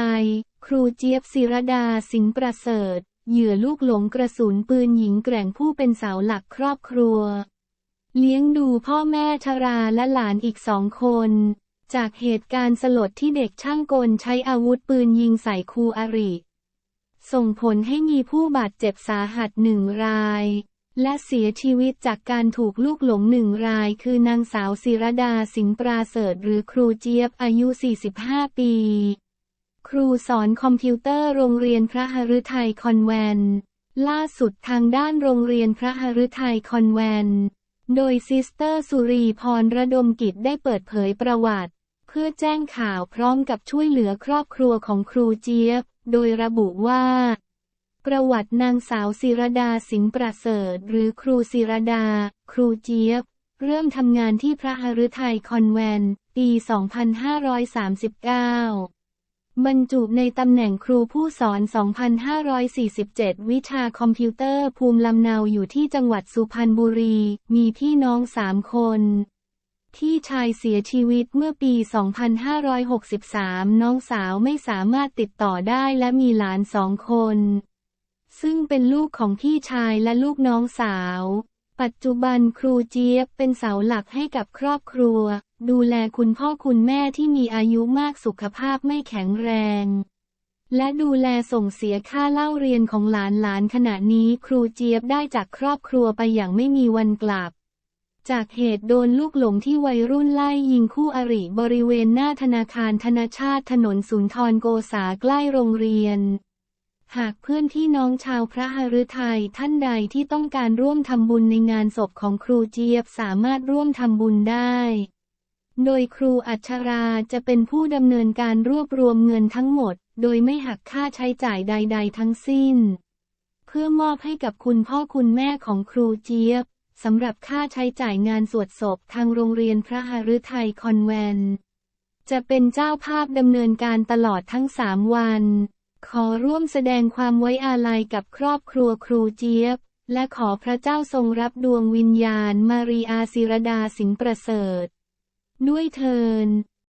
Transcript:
ลัย ครูเจี๊ยบศิรดาสิงห์ประเสริฐ เหยื่อลูกหลงกระสุนปืนหญิงแกร่งผู้เป็นเสาหลักครอบครัว เลี้ยงดูพ่อแม่ชราและหลานอีกสองคน จากเหตุการณ์สลดที่เด็กช่างกลใช้อาวุธปืนยิงใส่ครูอริ ส่งผลให้มีผู้บาดเจ็บสาหัสหนึ่งรายและเสียชีวิตจากการถูกลูกหลงหนึ่งรายคือนางสาวศิรดาสิงปราเสริฐหรือครูเจี๊ยบอายุ 45 ปี ครูสอนคอมพิวเตอร์โรงเรียนพระหฤทัยคอนแวนต์ล่าสุดทางด้านโรงเรียนพระหฤทัยคอนแวนต์โดยซิสเตอร์สุรีพรระดมกิจได้เปิดเผยประวัติ เพื่อแจ้งข่าวพร้อมกับช่วยเหลือครอบครัวของครูเจี๊ยบ โดยระบุว่า ประวัตินางสาวศิรดาสิงห์ประเสริฐ หรือครูศิรดา ครูเจี๊ยบ เริ่มทำงานที่พระหฤทัยคอนแวนต์ปี 2539 บรรจุในตำแหน่งครูผู้สอน 2,547 วิชาคอมพิวเตอร์ภูมิลำเนาอยู่ที่จังหวัดสุพรรณบุรี มีพี่น้องสามคน ที่ชายเสียชีวิตเมื่อปี 2563 น้องสาวไม่สามารถติดต่อได้และมีหลานสองคน ซึ่งเป็นลูกของพี่ชายและลูกน้องสาว ปัจจุบันครูเจี๊ยบเป็นเสาหลักให้กับครอบครัว ดูแลคุณพ่อคุณแม่ที่มีอายุมากสุขภาพไม่แข็งแรง และดูแลส่งเสียค่าเล่าเรียนของหลานหลานขณะนี้ครูเจี๊ยบได้จากครอบครัวไปอย่างไม่มีวันกลับ จากเหตุโดนลูกหลงที่วัยรุ่นไล่ยิงคู่อริบริเวณหน้าธนาคารธนาชาติถนนสุนทรโกษาใกล้โรงเรียน หากเพื่อนพี่น้องชาวพระหฤทัยท่านใดที่ต้องการร่วมทำบุญในงานศพของครูเจี๊ยบสามารถร่วมทำบุญได้ โดยครูอัชราจะเป็นผู้ดำเนินการรวบรวมเงินทั้งหมด โดยไม่หักค่าใช้จ่ายใด ๆ ทั้งสิ้น เพื่อมอบให้กับคุณพ่อคุณแม่ของครูเจี๊ยบสำหรับค่าใช้จ่ายงานสวดศพทางโรงเรียนพระหฤทัยคอนแวน จะเป็นเจ้าภาพดำเนินการตลอดทั้งสามวัน ขอร่วมแสดงความไว้อาลัยกับครอบครัวครูเจี๊ยบ และขอพระเจ้าทรงรับดวงวิญญาณมารีอาศิรดาสิงประเสริฐ ด้วยเทิน